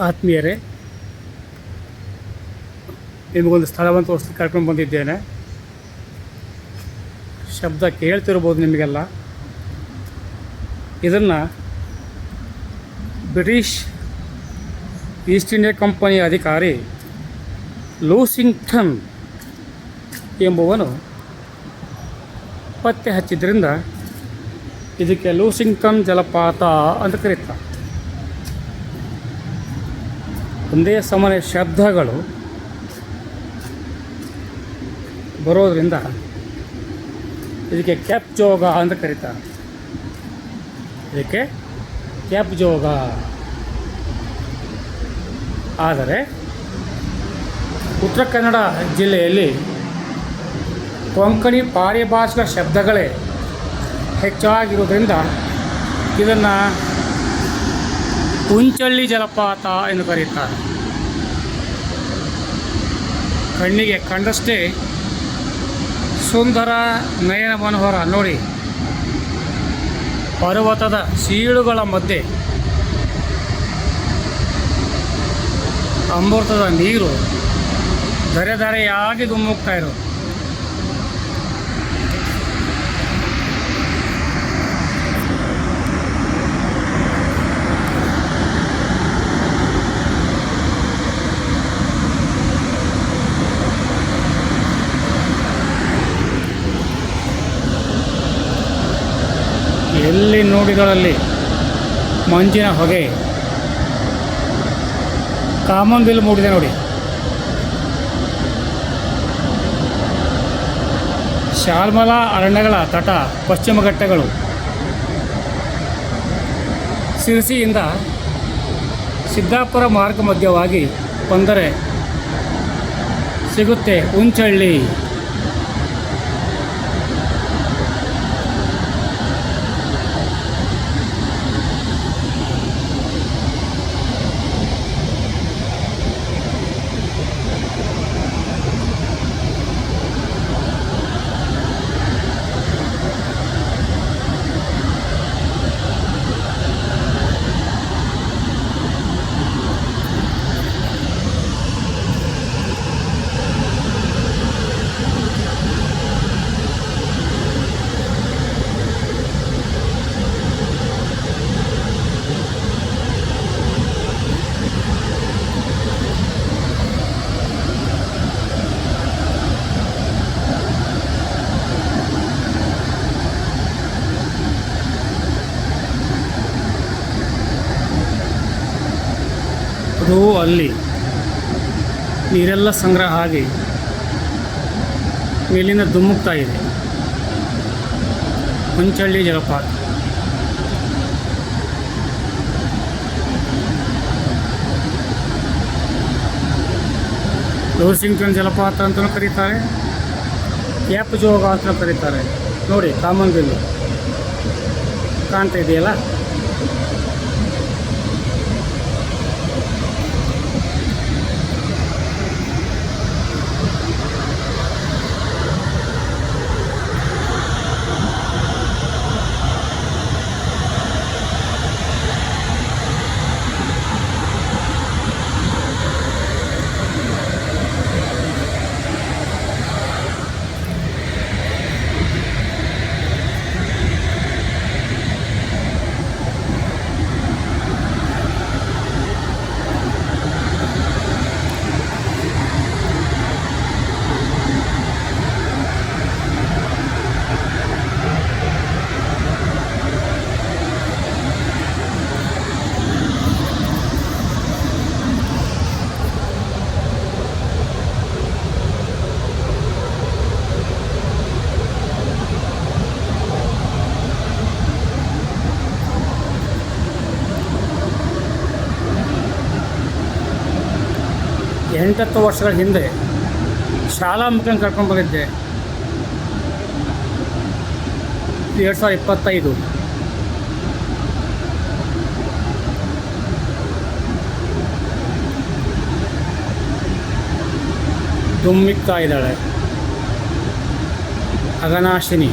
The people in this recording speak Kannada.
ಆತ್ಮೀಯರೇ, ನಿಮಗೊಂದು ಸ್ಥಳವನ್ನು ತೋರಿಸಿ ಕರ್ಕೊಂಡು ಬಂದಿದ್ದೇನೆ. ಶಬ್ದ ಕೇಳ್ತಿರ್ಬೋದು ನಿಮಗೆಲ್ಲ. ಇದನ್ನು ಬ್ರಿಟಿಷ್ ಈಸ್ಟ್ ಇಂಡಿಯಾ ಕಂಪನಿಯ ಅಧಿಕಾರಿ ಲೂಸಿಂಗ್ಟನ್ ಎಂಬುವನು ಪತ್ತೆ ಹಚ್ಚಿದ್ರಿಂದ ಇದಕ್ಕೆ ಲೂಸಿಂಗ್ಟನ್ ಜಲಪಾತ ಅಂತ ಕರೀತಾರೆ. ಒಂದೇ ಸಮನೆ ಶಬ್ದಗಳು ಬರೋದರಿಂದ ಇದಕ್ಕೆ ಕ್ಯಾಪ್ ಜೋಗ ಅಂತ ಕರೀತಾರೆ. ಇದಕ್ಕೆ ಕ್ಯಾಪ್ ಜೋಗ. ಆದರೆ ಉತ್ತರ ಕನ್ನಡ ಜಿಲ್ಲೆಯಲ್ಲಿ ಕೊಂಕಣಿ ಪಾರಿಭಾಷಿಕ ಶಬ್ದಗಳೇ ಹೆಚ್ಚಾಗಿರೋದ್ರಿಂದ ಇದನ್ನು ಕುಂಚಳ್ಳಿ ಜಲಪಾತ ಎಂದು ಕರೆಯುತ್ತಾರೆ ಕಣ್ಣಿಗೆ ಕಂಡಷ್ಟೇ ಸುಂದರ ನಯನ ಮನೋಹರ. ನೋಡಿ, ಪರ್ವತದ ಸೀಳುಗಳ ಮಧ್ಯೆ ಅಮೃತದ ನೀರು ಧರೆ ಧರೆಯಾಗಿ ಧುಮ್ಮುಕ್ತಾ ಇರೋದು. ಎಲ್ಲಿ ಮಂಜಿನ ಹೊಗೆ. ಕಾಮನ್ವೆಲ್ ಮೂಡಿದೆ ನೋಡಿ. ಶಾಲ್ಮಲಾ ಅರಣ್ಯಗಳ ತಟ, ಪಶ್ಚಿಮ ಘಟ್ಟಗಳು. ಸಿರಸಿಯಿಂದ ಸಿದ್ದಾಪುರ ಮಾರ್ಗ ಮಧ್ಯವಾಗಿ ಬಂದರೆ ಸಿಗುತ್ತೆ ಉಂಚಳ್ಳಿ ಅದು ಅಲ್ಲಿ ನೀರೆಲ್ಲ ಸಂಗ್ರಹ ಆಗಿ ಮೇಲಿಂದ ಧುಮ್ಮುಕ್ತಾ ಇದೆ. ಹುಂಚಳ್ಳಿ ಜಲಪಾತ. ಲೋಸಿಂಗ್ಟನ್ ಜಲಪಾತ ಅಂತಲೂ ಕರೀತಾರೆ. ಕ್ಯಾಪ್ ಜೋಗ ಅಂತ ಕರೀತಾರೆ. ನೋಡಿ, ಕಾಮನ್ ಬಿಲ್ಲು ಕಾಣ್ತಾ ಇದೆಯಲ್ಲ? ಎಂಟತ್ತು ವರ್ಷಗಳ ಹಿಂದೆ ಶಾಲಾ ಮಕ್ಕಳನ್ನ ಕರ್ಕೊಂಡು ಬಂದಿದ್ದೆ. ಎರಡು ಸಾವಿರದ ಇಪ್ಪತ್ತೈದು. ದುಮ್ಮಿಕ್ತಾ ಇದ್ದಾಳೆ. ಅಗನಾಶಿನಿ